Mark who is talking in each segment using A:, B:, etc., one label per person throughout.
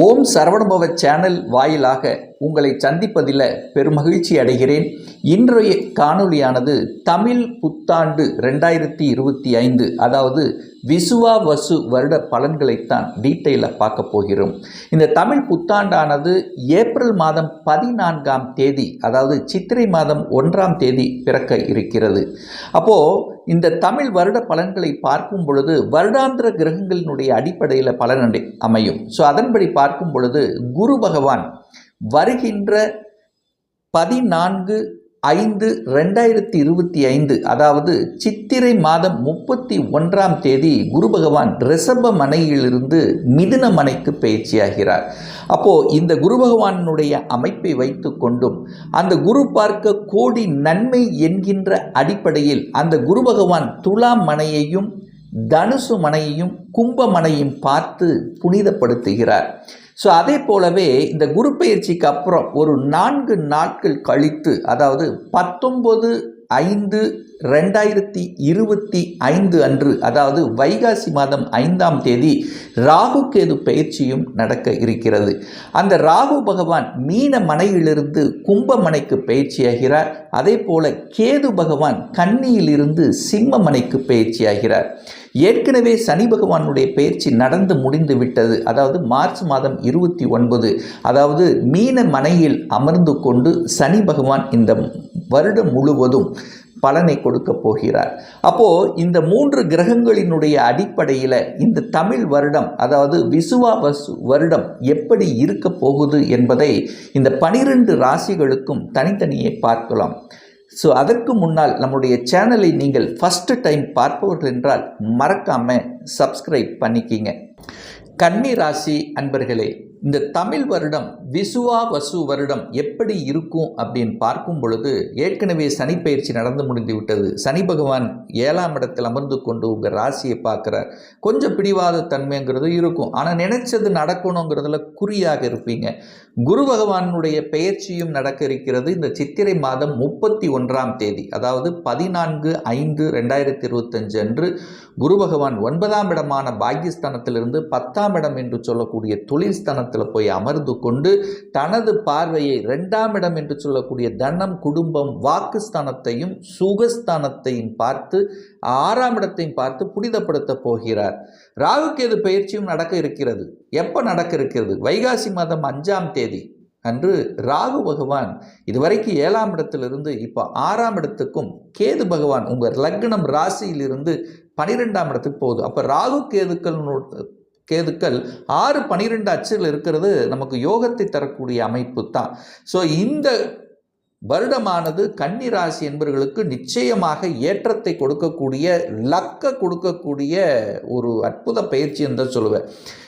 A: ஓம் சரவணுபவ channel வாயிலாக உங்களை சந்திப்பதில் பெருமகிழ்ச்சி அடைகிறேன். இன்றைய காணொளியானது தமிழ் புத்தாண்டு ரெண்டாயிரத்தி இருபத்தி ஐந்து அதாவது விசுவா வசு வருட பலன்களைத்தான் டீட்டெயிலாக பார்க்க போகிறோம். இந்த தமிழ் புத்தாண்டானது ஏப்ரல் மாதம் பதினான்காம் தேதி அதாவது சித்திரை மாதம் ஒன்றாம் தேதி பிறக்க இருக்கிறது. அப்போது இந்த தமிழ் வருட பலன்களை பார்க்கும் பொழுது வருடாந்திர கிரகங்களினுடைய அடிப்படையில் பலன் அமையும். ஸோ அதன்படி பார்க்கும் பொழுது குரு பகவான் வருகின்ற பதினான்கு ஐந்து ரெண்டாயிரத்தி இருபத்தி ஐந்து அதாவது சித்திரை மாதம் முப்பத்தி ஒன்றாம் தேதி குரு பகவான் ரிஷப மனையிலிருந்து மிதுன மனைக்கு பயிற்சியாகிறார். அப்போ இந்த குரு பகவானுடைய அமைப்பை வைத்து கொண்டும் அந்த குரு பார்க்க கோடி நன்மை என்கின்ற அடிப்படையில் அந்த குரு பகவான் துலாம் மனையையும் தனுசு மனையையும் கும்ப மனையும் பார்த்து புனிதப்படுத்துகிறார். ஸோ அதே போலவே இந்த குரு பயிற்சிக்கு அப்புறம் ஒரு நான்கு நாட்கள் கழித்து அதாவது பத்தொம்பது ஐந்து ரெண்டாயிரத்தி இருபத்தி ஐந்து அன்று அதாவது வைகாசி மாதம் ஐந்தாம் தேதி ராகு கேது பயிற்சியும் நடக்க இருக்கிறது. அந்த ராகு பகவான் மீன மனையிலிருந்து கும்பமனைக்கு பயிற்சியாகிறார். அதே போல கேது பகவான் கன்னியிலிருந்து சிம்ம மனைக்கு பயிற்சியாகிறார். ஏற்கனவே சனி பகவானுடைய பயிற்சி நடந்து முடிந்து விட்டது. அதாவது மார்ச் மாதம் இருபத்தி ஒன்பது அதாவது மீன மனையில் அமர்ந்து கொண்டு சனி பகவான் இந்த வருடம் முழுவதும் பலனை கொடுக்க போகிறார். அப்போ இந்த மூன்று கிரகங்களினுடைய அடிப்படையில் இந்த தமிழ் வருடம் அதாவது விசுவாவசு வருடம் எப்படி இருக்க போகுது என்பதை இந்த பனிரெண்டு ராசிகளுக்கும் தனித்தனியே பார்க்கலாம். ஸோ அதற்கு முன்னால் நம்முடைய சேனலை நீங்கள் ஃபஸ்ட்டு டைம் பார்ப்பவர்கள் என்றால் மறக்காமல் சப்ஸ்கிரைப் பண்ணிக்கிங்க. கன்னி ராசி அன்பர்களே இந்த தமிழ் வருடம் விசுவா வசு வருடம் எப்படி இருக்கும் அப்படின்னு பார்க்கும் பொழுது ஏற்கனவே சனி பயிற்சி நடந்து முடிந்து விட்டது. சனி பகவான் ஏழாம் இடத்தில் அமர்ந்து கொண்டு உங்கள் ராசியை பார்க்குறார் கொஞ்சம் பிடிவாத தன்மைங்கிறது இருக்கும். ஆனால் நினைச்சது நடக்கணுங்கிறதுல குறியாக இருப்பீங்க. குரு பகவானுடைய பெயர்ச்சியும் நடக்க இருக்கிறது இந்த சித்திரை மாதம் முப்பத்தி ஒன்றாம் தேதி அதாவது பதினான்கு ஐந்து ரெண்டாயிரத்தி இருபத்தஞ்சு அன்று குரு பகவான் ஒன்பதாம் இடமான பாகிஸ்தானத்திலிருந்து பத்தாம் இடம் என்று சொல்லக்கூடிய தொழில் ஸ்தானத்தில் போய் அமர்ந்து கொண்டு தனது பார்வையை ரெண்டாம் இடம் என்று சொல்லக்கூடிய தனம் குடும்பம் வாக்குஸ்தானத்தையும் சுகஸ்தானத்தையும் பார்த்து ஆறாம் இடத்தையும் பார்த்து புனிதப்படுத்த போகிறார். ராகுக்கேது பயிற்சியும் நடக்க இருக்கிறது. எப்போ நடக்க இருக்கிறது? வைகாசி மாதம் அஞ்சாம் தேதி அன்று ராகு பகவான் இதுவரைக்கும் ஏழாம் இடத்திலிருந்து இப்போ ஆறாம் இடத்துக்கும் கேது பகவான் உங்கள் லக்னம் ராசியிலிருந்து பனிரெண்டாம் இடத்துக்கு போகுது. அப்போ ராகு கேதுக்கள் கேதுக்கள் ஆறு பனிரெண்டு அச்சில் இருக்கிறது நமக்கு யோகத்தை தரக்கூடிய அமைப்பு தான். ஸோ இந்த வருடமானது கன்னி ராசி என்பவர்களுக்கு நிச்சயமாக ஏற்றத்தை கொடுக்கக்கூடிய லக்க கொடுக்கக்கூடிய ஒரு அற்புத பயிற்சி என்று தான் சொல்லுவேன்.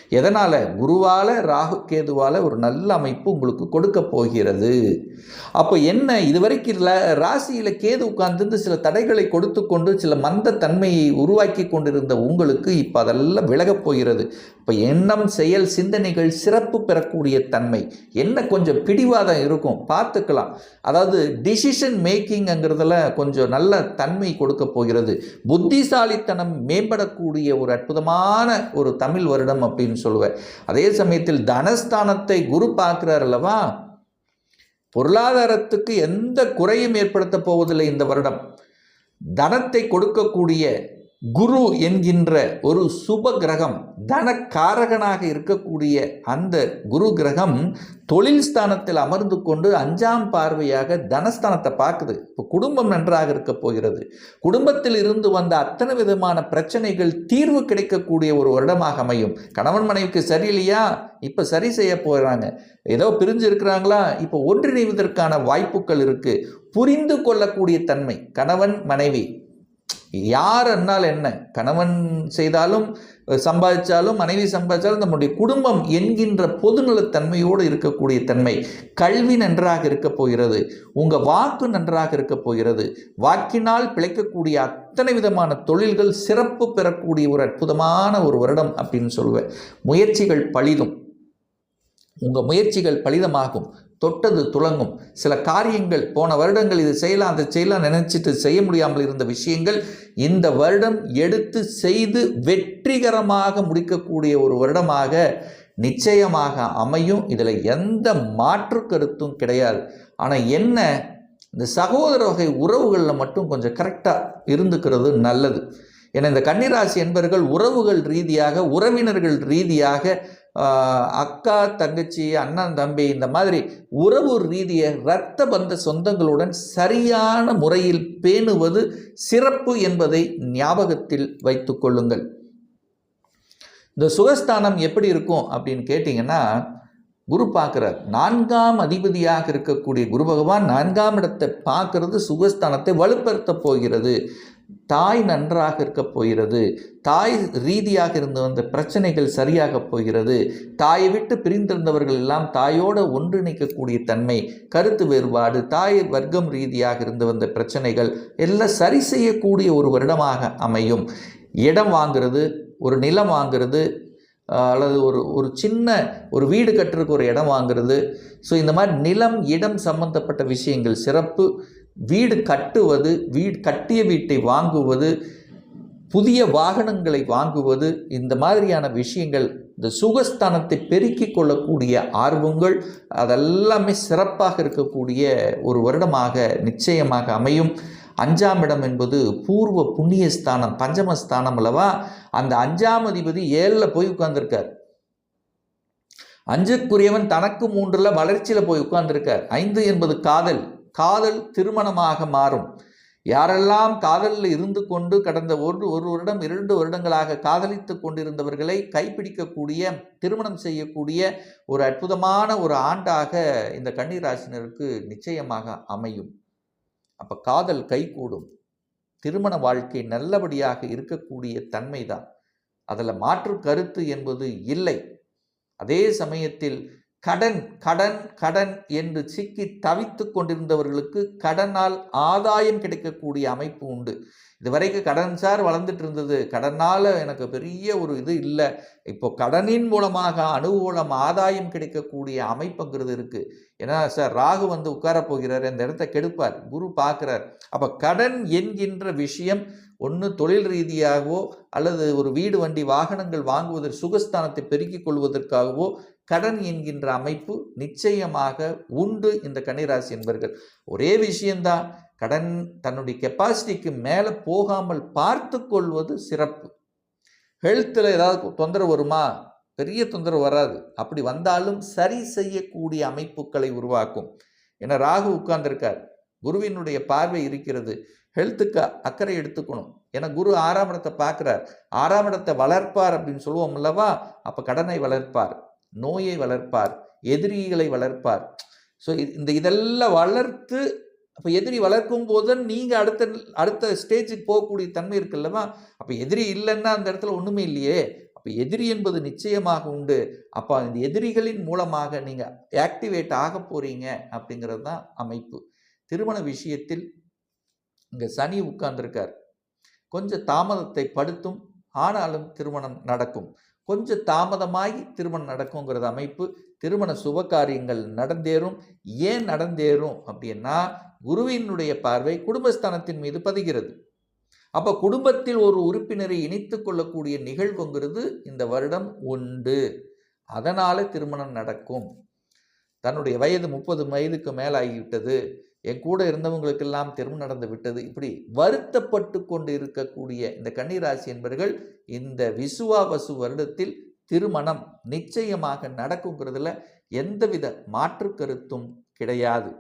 A: எதனால்? குருவால் ராகு கேதுவால் ஒரு நல்ல அமைப்பு உங்களுக்கு கொடுக்க போகிறது. அப்போ என்ன? இதுவரைக்கும் இல்லை ராசியில் கேது உட்கார்ந்து சில தடைகளை கொடுத்து கொண்டு சில மந்த தன்மையை உருவாக்கி கொண்டிருந்த உங்களுக்கு இப்போ அதெல்லாம் விலகப் போகிறது. இப்போ எண்ணம் செயல் சிந்தனைகள் சிறப்பு பெறக்கூடிய தன்மை. என்ன கொஞ்சம் பிடிவாதம் இருக்கும். பார்த்துக்கலாம். அதாவது டிசிஷன் மேக்கிங்கிறதுல கொஞ்சம் நல்ல தன்மை கொடுக்க போகிறது. புத்திசாலித்தனம் மேம்படக்கூடிய ஒரு அற்புதமான ஒரு தமிழ் வருடம் அப்படின்னு சொல்லுவேன் அதே சமயத்தில் தனஸ்தானத்தை குரு பார்க்குறார் அல்லவா? பொருளாதாரத்துக்கு எந்த குறையும் ஏற்படுத்த போவதில்லை இந்த வருடம். தனத்தை கொடுக்கக்கூடிய குரு என்கின்ற ஒரு சுப கிரகம் தனக்காரகனாக இருக்கக்கூடிய அந்த குரு கிரகம் தொழில் ஸ்தானத்தில் அமர்ந்து கொண்டு அஞ்சாம் பார்வையாக தனஸ்தானத்தை பார்க்குது. இப்போ குடும்பம் நன்றாக இருக்க போகிறது. குடும்பத்தில் இருந்து வந்த அத்தனை விதமான பிரச்சனைகள் தீர்வு கிடைக்கக்கூடிய ஒரு வருடமாக அமையும். கணவன் மனைவிக்கு சரியில்லையா? இப்போ சரி செய்ய போகிறாங்க ஏதோ பிரிஞ்சு இருக்கிறாங்களா? இப்போ ஒன்றிணைவதற்கான வாய்ப்புகள் இருக்குது புரிந்து கொள்ளக்கூடிய தன்மை கணவன் மனைவி யார் என்னால் என்ன? கணவன் செய்தாலும் சம்பாதிச்சாலும் மனைவி சம்பாதிச்சாலும் நம்முடைய குடும்பம் என்கின்ற பொதுநலத்தன்மையோடு இருக்கக்கூடிய தன்மை கல்வி நன்றாக இருக்க போகிறது. உங்கள் வாக்கு நன்றாக இருக்க போகிறது. வாக்கினால் பிழைக்கக்கூடிய அத்தனை விதமான தொழில்கள் சிறப்பு பெறக்கூடிய ஒரு அற்புதமான ஒரு வருடம் அப்படின்னு சொல்லுவேன். முயற்சிகள் பழிதும் உங்கள் முயற்சிகள் பலிதமாகும் தொட்டது துளங்கும். சில காரியங்கள் போன வருடங்கள் இது செய்யலாம் அதை செய்யலாம் நினைச்சிட்டு செய்ய முடியாமல் இருந்த விஷயங்கள் இந்த வருடம் எடுத்து செய்து வெற்றிகரமாக முடிக்கக்கூடிய ஒரு வருடமாக நிச்சயமாக அமையும். இதில் எந்த மாற்று கருத்தும் கிடையாது. ஆனால் என்ன? இந்த சகோதர வகை உறவுகளில் மட்டும் கொஞ்சம் கரெக்டாக இருந்துக்கிறது நல்லது. ஏன்னா இந்த கன்னிராசி என்பர்கள் உறவுகள் ரீதியாக உறவினர்கள் ரீதியாக அக்கா தங்கச்சி அண்ணன் தம்பி இந்த மாதிரி உறவு ரீதியை இரத்த பந்த சொந்தங்களுடன் சரியான முறையில் பேணுவது சிறப்பு என்பதை ஞாபகத்தில் வைத்து கொள்ளுங்கள். இந்த சுகஸ்தானம் எப்படி இருக்கும் அப்படின்னு கேட்டிங்கன்னா குரு பார்க்குறார். நான்காம் அதிபதியாக இருக்கக்கூடிய குரு பகவான் நான்காம் இடத்தை பார்க்கறது சுகஸ்தானத்தை வலுப்படுத்த போகிறது. தாய் நன்றாக இருக்க போகிறது. தாய் ரீதியாக இருந்து வந்த பிரச்சனைகள் சரியாக போகிறது. தாயை விட்டு பிரிந்திருந்தவர்கள் எல்லாம் தாயோடு ஒன்றிணைக்கக்கூடிய தன்மை கருத்து வேறுபாடு தாய் வர்க்கம் ரீதியாக இருந்து வந்த பிரச்சனைகள் எல்லாம் சரி செய்யக்கூடிய ஒரு வருடமாக அமையும். இடம் வாங்குறது ஒரு நிலம் வாங்கிறது அல்லது ஒரு ஒரு சின்ன ஒரு வீடு கட்டுறதுக்கு ஒரு இடம் வாங்கிறது. ஸோ இந்த மாதிரி நிலம் இடம் சம்பந்தப்பட்ட விஷயங்கள் சிறப்பு வீடு கட்டுவது வீடு கட்டிய வீட்டை வாங்குவது புதிய வாகனங்களை வாங்குவது இந்த மாதிரியான விஷயங்கள் இந்த சுகஸ்தானத்தை பெருக்கிக் கொள்ளக்கூடிய ஆர்வங்கள் அதெல்லாமே சிறப்பாக இருக்கக்கூடிய ஒரு வருடமாக நிச்சயமாக அமையும். அஞ்சாம் இடம் என்பது பூர்வ புண்ணியஸ்தானம் பஞ்சமஸ்தானம் அல்லவா? அந்த அஞ்சாம் அதிபதி ஏழில் போய் உட்கார்ந்துருக்கார். அஞ்சுக்குரியவன் தனக்கு மூன்றில் வளர்ச்சியில் போய் உட்கார்ந்துருக்கார். ஐந்து என்பது காதல். காதல் திருமணமாக மாறும். யாரெல்லாம் காதலில் இருந்து கொண்டு கடந்த ஒரு ஒரு வருடம் இரண்டு வருடங்களாக காதலித்து கொண்டிருந்தவர்களை கைப்பிடிக்கக்கூடிய திருமணம் செய்யக்கூடிய ஒரு அற்புதமான ஒரு ஆண்டாக இந்த கன்னிராசினருக்கு நிச்சயமாக அமையும். அப்போ காதல் கைகூடும். திருமண வாழ்க்கை நல்லபடியாக இருக்கக்கூடிய தன்மை தான் அதில் மாற்று கருத்து என்பது இல்லை. அதே சமயத்தில் கடன் கடன் கடன் என்று சிக்கி தவித்து கொண்டிருந்தவர்களுக்கு கடனால் ஆதாயம் கிடைக்கக்கூடிய அமைப்பு உண்டு. இதுவரைக்கும் கடன் சார் வளர்ந்துட்டு இருந்தது. கடனால் எனக்கு பெரிய ஒரு இது இல்லை. இப்போ கடனின் மூலமாக அனுகூலம் ஆதாயம் கிடைக்கக்கூடிய அமைப்புங்கிறது இருக்குது ஏன்னா சார் ராகு வந்து உட்காரப்போகிறார் இந்த இடத்த கெடுப்பார். குரு பார்க்குறார். அப்போ கடன் என்கின்ற விஷயம் ஒன்று தொழில் ரீதியாகவோ அல்லது ஒரு வீடு வண்டி வாகனங்கள் வாங்குவதற்கு சுகஸ்தானத்தை பெருக்கிக் கொள்வதற்காகவோ கடன் என்கின்ற அமைப்பு நிச்சயமாக உண்டு இந்த கன்னிராசி என்பர்கள். ஒரே விஷயந்தான் கடன் தன்னுடைய கெப்பாசிட்டிக்கு மேலே போகாமல் பார்த்து கொள்வது சிறப்பு. ஹெல்த்தில் ஏதாவது தொந்தரவு வருமா? பெரிய தொந்தரவு வராது. அப்படி வந்தாலும் சரி செய்யக்கூடிய அமைப்புகளை உருவாக்கும். ஏன்னா ராகு உட்கார்ந்திருக்கார். குருவினுடைய பார்வை இருக்கிறது. ஹெல்த்துக்கு அக்கறை எடுத்துக்கணும். ஏன்னா குரு ஆறாம் இடத்தை பார்க்குறார். ஆறாம் இடத்தை வளர்ப்பார் அப்படின்னு சொல்லுவோம் அல்லவா? அப்போ கடனை வளர்ப்பார். நோயை வளர்ப்பார் எதிரிகளை வளர்ப்பார். ஸோ இந்த இதெல்லாம் வளர்த்து அப்போ எதிரி வளர்க்கும் போது நீங்கள் அடுத்த அடுத்த ஸ்டேஜுக்கு போகக்கூடிய தன்மை இருக்குல்லவா அப்போ எதிரி இல்லைன்னா அந்த இடத்துல ஒன்றுமே இல்லையே. அப்போ எதிரி என்பது நிச்சயமாக உண்டு. அப்போ இந்த எதிரிகளின் மூலமாக நீங்கள் ஆக்டிவேட் ஆக போகிறீங்க அப்படிங்கிறது தான் அமைப்பு. திருமண விஷயத்தில் இங்கே சனி உட்கார்ந்துருக்கார். கொஞ்சம் தாமதத்தை படுத்தும் ஆனாலும் திருமணம் நடக்கும். கொஞ்சம் தாமதமாகி திருமணம் நடக்குங்கிறது அமைப்பு. திருமண சுபகாரியங்கள் நடந்தேறும். ஏன் நடந்தேறும் அப்படின்னா குருவினுடைய பார்வை குடும்பஸ்தானத்தின் மீது பதிகிறது. அப்போ குடும்பத்தில் ஒரு உறுப்பினரை இணைத்து கொள்ளக்கூடிய நிகழ்வுங்கிறது இந்த வருடம் உண்டு. அதனால் திருமணம் நடக்கும். தன்னுடைய வயது முப்பது வயதுக்கு மேலாகிவிட்டது. என் கூட இருந்தவங்களுக்கெல்லாம் திருமணம் நடந்து விட்டது. இப்படி வருத்தப்பட்டு கொண்டு இருக்கக்கூடிய இந்த கன்னிராசி என்பவர்கள் இந்த விசுவாவசு வருடத்தில் திருமணம் நிச்சயமாக நடக்குங்கிறதுல எந்தவித மாற்று கருத்தும் கிடையாது.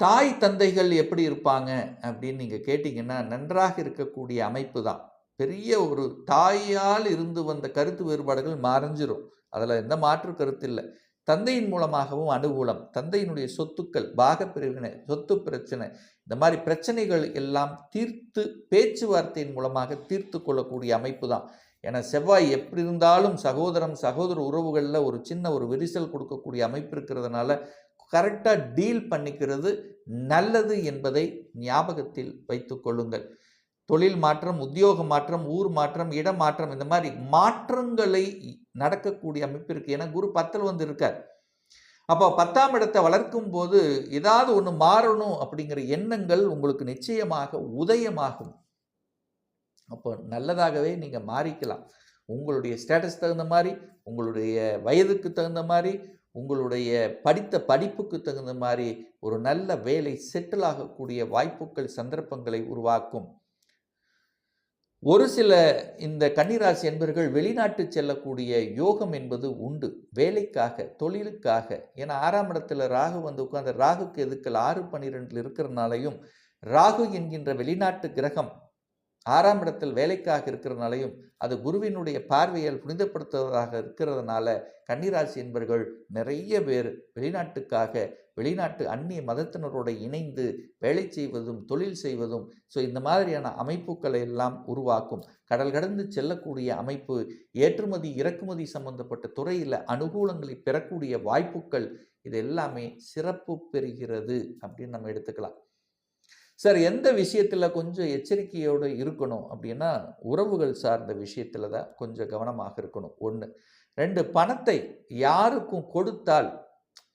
A: தாய் தந்தைகள் எப்படி இருப்பாங்க அப்படின்னு நீங்கள் கேட்டிங்கன்னா நன்றாக இருக்கக்கூடிய அமைப்பு தான். பெரிய ஒரு தாயால் இருந்து வந்த கருத்து வேறுபாடுகள் மறைஞ்சிரும். அதில் எந்த மாற்று கருத்து இல்லை. தந்தையின் மூலமாகவும் அனுகூலம் தந்தையினுடைய சொத்துக்கள் பாகப்பிரிவினை சொத்து பிரச்சனை இந்த மாதிரி பிரச்சனைகள் எல்லாம் தீர்த்து பேச்சுவார்த்தையின் மூலமாக தீர்த்து கொள்ளக்கூடிய அமைப்பு தான். ஏன்னா செவ்வாய் எப்படி இருந்தாலும் சகோதரம் சகோதர உறவுகளில் ஒரு சின்ன ஒரு விரிசல் கொடுக்கக்கூடிய அமைப்பு இருக்கிறதுனால கரெக்டாக டீல் பண்ணிக்கிறது நல்லது என்பதை ஞாபகத்தில் வைத்து கொள்ளுங்கள். தொழில் மாற்றம் உத்தியோக மாற்றம் ஊர் மாற்றம் இடம் மாற்றம் இந்த மாதிரி மாற்றங்களை நடக்கக்கூடிய அமைப்பு இருக்குது ஏன்னா குரு பத்தில் வந்து இருக்கார் அப்போ பத்தாம் இடத்தை வளர்க்கும் போது ஏதாவது ஒன்று மாறணும் அப்படிங்கிற எண்ணங்கள் உங்களுக்கு நிச்சயமாக உதயமாகும். அப்போ நல்லதாகவே நீங்கள் மாறிக்கலாம். உங்களுடைய ஸ்டேட்டஸ் தகுந்த மாதிரி உங்களுடைய வயதுக்கு தகுந்த மாதிரி உங்களுடைய படித்த படிப்புக்கு தகுந்த மாதிரி ஒரு நல்ல வேலை செட்டில் ஆகக்கூடிய வாய்ப்புகள் சந்தர்ப்பங்களை உருவாக்கும். ஒரு சில இந்த கன்னிராசி என்பர்கள் வெளிநாட்டு செல்லக்கூடிய யோகம் என்பது உண்டு. வேலைக்காக தொழிலுக்காக. ஏன்னா ஆறாம் இடத்துல ராகு வந்து உட்காந்து ராகுக்கு எதுக்கள் ஆறு பன்னிரெண்டில் இருக்கிறனாலையும் ராகு என்கின்ற வெளிநாட்டு கிரகம் ஆறாம் இடத்தில் வேலைக்காக இருக்கிறனாலையும் அது குருவினுடைய பார்வையால் புனிதப்படுத்துவதாக இருக்கிறதுனால கன்னிராசி என்பர்கள் நிறைய பேர் வெளிநாட்டுக்காக வெளிநாட்டு அந்நிய மதத்தினரோடு இணைந்து வேலை செய்வதும் தொழில் செய்வதும் ஸோ இந்த மாதிரியான அமைப்புகளை எல்லாம் உருவாக்கும். கடல் கடந்து செல்லக்கூடிய அமைப்பு ஏற்றுமதி இறக்குமதி சம்பந்தப்பட்ட துறையில் அனுகூலங்களை பெறக்கூடிய வாய்ப்புகள் இது எல்லாமே சிறப்பு பெறுகிறது அப்படின்னு நம்ம எடுத்துக்கலாம். சார் எந்த விஷயத்தில் கொஞ்சம் எச்சரிக்கையோடு இருக்கணும் அப்படின்னா உறவுகள் சார்ந்த விஷயத்தில் தான் கொஞ்சம் கவனமாக இருக்கணும். ஒன்று ரெண்டு பணத்தை யாருக்கும் கொடுத்தால்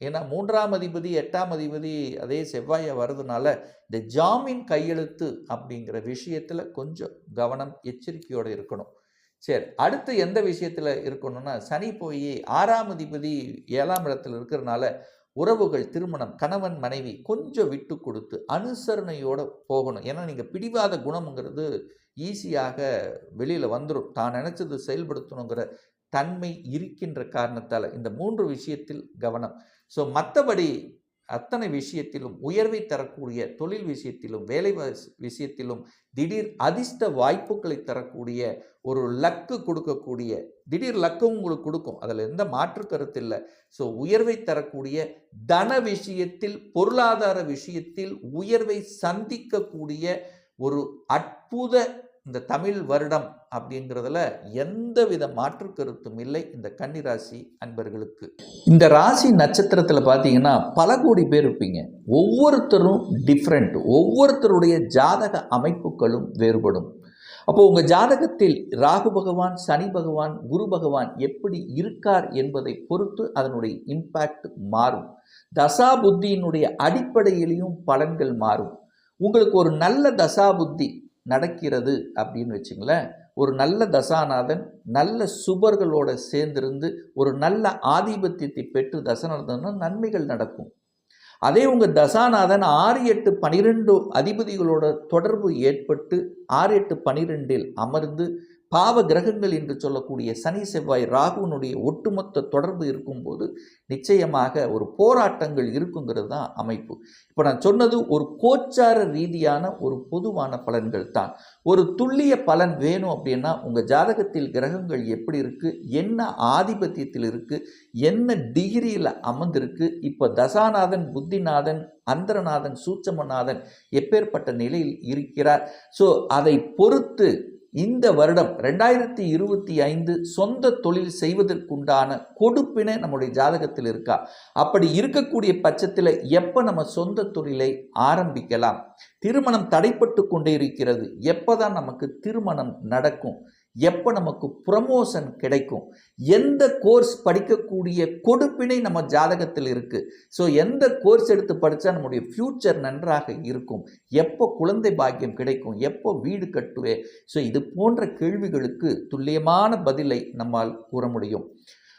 A: ஏன்னா மூன்றாம் அதிபதி எட்டாம் அதிபதி அதே செவ்வாயை வர்றதுனால இந்த ஜாமீன் கையெழுத்து அப்படிங்கிற விஷயத்தில் கொஞ்சம் கவனம் எச்சரிக்கையோடு இருக்கணும். சரி அடுத்து எந்த விஷயத்தில் இருக்கணும்னா சனி போய் ஆறாம் அதிபதி ஏழாம் இடத்துல இருக்கிறனால உறவுகள் திருமணம் கணவன் மனைவி கொஞ்சம் விட்டு கொடுத்து அனுசரணையோடு போகணும். ஏன்னா நீங்கள் பிடிவாத குணம்ங்கிறது ஈஸியாக வெளியில் வந்துடும் தான் நினச்சது செயல்படுத்தணுங்கிற தன்மை இருக்கின்ற காரணத்தால் இந்த மூன்று விஷயத்தில் கவனம். ஸோ மற்றபடி அத்தனை விஷயத்திலும் உயர்வை தரக்கூடிய தொழில் விஷயத்திலும் வேலை விஷயத்திலும் திடீர் அதிர்ஷ்ட வாய்ப்புகளை தரக்கூடிய ஒரு லக்கு கொடுக்கக்கூடிய திடீர் லக்கும் உங்களுக்கு கொடுக்கும். அதில் எந்த மாற்று கருத்து இல்லை. ஸோ உயர்வை தரக்கூடிய தன விஷயத்தில் பொருளாதார விஷயத்தில் உயர்வை சந்திக்கக்கூடிய ஒரு அற்புத இந்த தமிழ் வருடம் அப்படிங்கிறதுல எந்தவித மாற்று கருத்தும் இல்லை இந்த கன்னிராசி அன்பர்களுக்கு. இந்த ராசி நட்சத்திரத்தில் பார்த்தீங்கன்னா பல கோடி பேர் இருப்பீங்க. ஒவ்வொருத்தரும் டிஃப்ரெண்ட் ஒவ்வொருத்தருடைய ஜாதக அமைப்புகளும் வேறுபடும். அப்போ உங்கள் ஜாதகத்தில் ராகு பகவான் சனி பகவான் குரு பகவான் எப்படி இருக்கார் என்பதை பொறுத்து அதனுடைய இம்பேக்ட் மாறும். தசா புத்தியினுடைய அடிப்படையிலையும் பலன்கள் மாறும். உங்களுக்கு ஒரு நல்ல தசா புத்தி நடக்கிறது அப்படின்னு வச்சுங்களேன். ஒரு நல்ல தசாநாதன் நல்ல சுபர்களோட சேர்ந்திருந்து ஒரு நல்ல ஆதிபத்தியத்தை பெற்று தசநாதன்னா நன்மைகள் நடக்கும். அதே உங்கள் தசாநாதன் ஆறு எட்டு பனிரெண்டு அதிபதிகளோட தொடர்பு ஏற்பட்டு ஆறு எட்டு பனிரெண்டில் அமர்ந்து பாவ கிரகங்கள் என்று சொல்லக்கூடிய சனி செவ்வாய் ராகுனுடைய ஒட்டுமொத்த தொடர்பு இருக்கும்போது நிச்சயமாக ஒரு போராட்டங்கள் இருக்குங்கிறது தான் அமைப்பு. இப்போ நான் சொன்னது ஒரு கோச்சார ரீதியான ஒரு பொதுவான பலன்கள் தான். ஒரு துல்லிய பலன் வேணும் அப்படின்னா உங்கள் ஜாதகத்தில் கிரகங்கள் எப்படி இருக்குது என்ன ஆதிபத்தியத்தில் இருக்குது என்ன டிகிரியில் அமர்ந்திருக்கு இப்போ தசாநாதன் புத்திநாதன் அந்தரநாதன் சூட்சமநாதன் எப்பேற்பட்ட நிலையில் இருக்கிறார். ஸோ அதை பொறுத்து இந்த வருடம் ரெண்டாயிரத்தி இருபத்தி ஐந்து சொந்த தொழில் செய்வதற்குண்டான கொடுப்பினை நம்முடைய ஜாதகத்தில் இருக்கா? அப்படி இருக்கக்கூடிய பட்சத்தில் எப்போ நம்ம சொந்த தொழிலை ஆரம்பிக்கலாம்? திருமணம் தடைப்பட்டு கொண்டே இருக்கிறது. எப்போ தான் நமக்கு திருமணம் நடக்கும்? எப்போ நமக்கு ப்ரமோஷன் கிடைக்கும்? எந்த கோர்ஸ் படிக்கக்கூடிய கொடுப்பினை நம்ம ஜாதகத்தில் இருக்குது ஸோ எந்த கோர்ஸ் எடுத்து படித்தா நம்முடைய ஃப்யூச்சர் நன்றாக இருக்கும்? எப்போ குழந்தை பாக்கியம் கிடைக்கும்? எப்போ வீடு கட்டுவே? ஸோ இது போன்ற கேள்விகளுக்கு துல்லியமான பதிலை நம்மால் கூற முடியும்.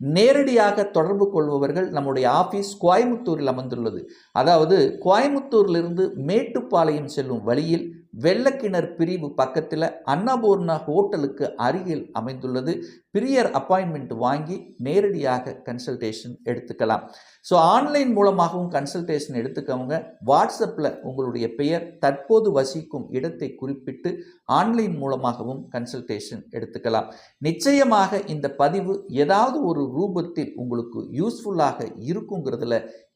A: நேரடியாக தொடர்பு கொள்பவர்கள் நம்முடைய ஆஃபீஸ் கோயமுத்தூரில் அமர்ந்துள்ளது. அதாவது கோயமுத்தூரிலிருந்து மேட்டுப்பாளையம் செல்லும் வழியில் வெள்ளக்கிணர் பிரிவு பக்கத்தில் அன்னபூர்ணா ஹோட்டலுக்கு அருகில் அமைந்துள்ளது. பிரியர் அப்பாயின்மெண்ட் வாங்கி நேரடியாக கன்சல்டேஷன் எடுத்துக்கலாம். ஸோ ஆன்லைன் மூலமாகவும் கன்சல்டேஷன் எடுத்துக்கவங்க வாட்ஸ்அப்பில் உங்களுடைய பெயர் தற்போது வசிக்கும் இடத்தை குறிப்பிட்டு ஆன்லைன் மூலமாகவும் கன்சல்டேஷன் எடுத்துக்கலாம். நிச்சயமாக இந்த பதிவு ஏதாவது ஒரு ரூபத்தில் உங்களுக்கு யூஸ்ஃபுல்லாக இருக்குங்கிறதுல